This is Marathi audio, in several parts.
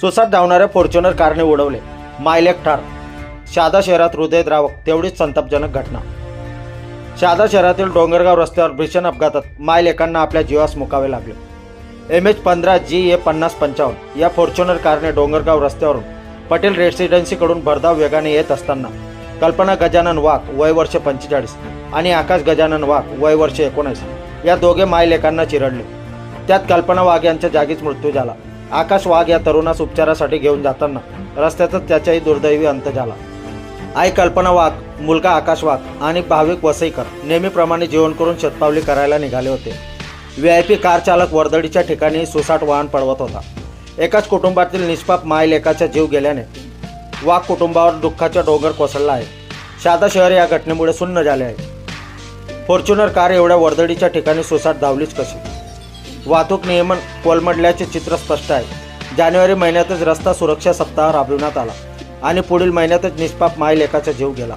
सुसाट धावणाऱ्या फॉर्च्युनर कारने उडवले. मायलेक ठार. शहादा शहरात हृदयद्रावक तेवढीच संतापजनक घटना. शहादा शहरातील डोंगरगाव रस्त्यावर भीषण अपघातात मायलेकांना आपल्या जीवास मुकावे लागले. एम एच पंधरा जी ए पन्नास पंचावन्न या फॉर्च्युनर कारने डोंगरगाव रस्त्यावरून पटेल रेसिडेन्सीकडून भरधाव वेगाने येत असताना कल्पना गजानन वाघ वय वर्ष पंचेचाळीस आणि आकाश गजानन वाघ वय वर्ष एकोणीस या दोघे मायलेकांना चिरडले. त्यात कल्पना वाघ यांच्या जागीच मृत्यू झाला. आकाश वाघ या तरुणास उपचारासाठी घेऊन जाताना रस्त्यातच त्याचाही दुर्दैवी अंत झाला. आई कल्पना वाघ मुलगा आकाश वाघ आणि भाविक वसईकर नेहमीप्रमाणे जेवण करून शतपावली करायला निघाले होते. व्ही आय पी कार चालक वर्दळीच्या ठिकाणी सुसाट वाहन पळवत होता. एकाच कुटुंबातील निष्पाप मायलेकाचा जीव गेल्याने वाघ कुटुंबावर दुःखाचा डोंगर कोसळला आहे. शादा शहर या घटनेमुळे सुन्न झाले आहे. फॉर्च्युनर कार एवढ्या वर्दळीच्या ठिकाणी सुसाट धावलीच कशी? वाहतूक नियमन कोलमडल्याचे चित्र स्पष्ट आहे. जानेवारी महिन्यातच रस्ता सुरक्षा सप्ताह राबविण्यात आला आणि पुढील महिन्यातच निष्पाप मायलेखाचा जीव गेला.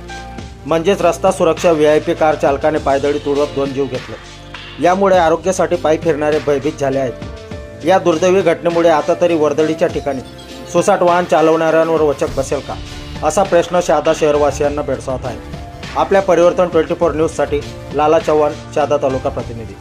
म्हणजेच रस्ता सुरक्षा व्ही आय पी कार चालकाने पायदळी तुडवत दोन जीव घेतले. यामुळे आरोग्यासाठी पायी फिरणारे भयभीत झाले आहेत. या दुर्दैवी घटनेमुळे आता तरी वर्दळीच्या ठिकाणी सुसाट वाहन चालवणाऱ्यांवर वचक बसेल का? असा प्रश्न शहादा शहरवासियांना भेडसावत आहे. आपल्या परिवर्तन ट्वेंटी फोर न्यूजसाठी लाला चव्हाण शहादा तालुका प्रतिनिधी.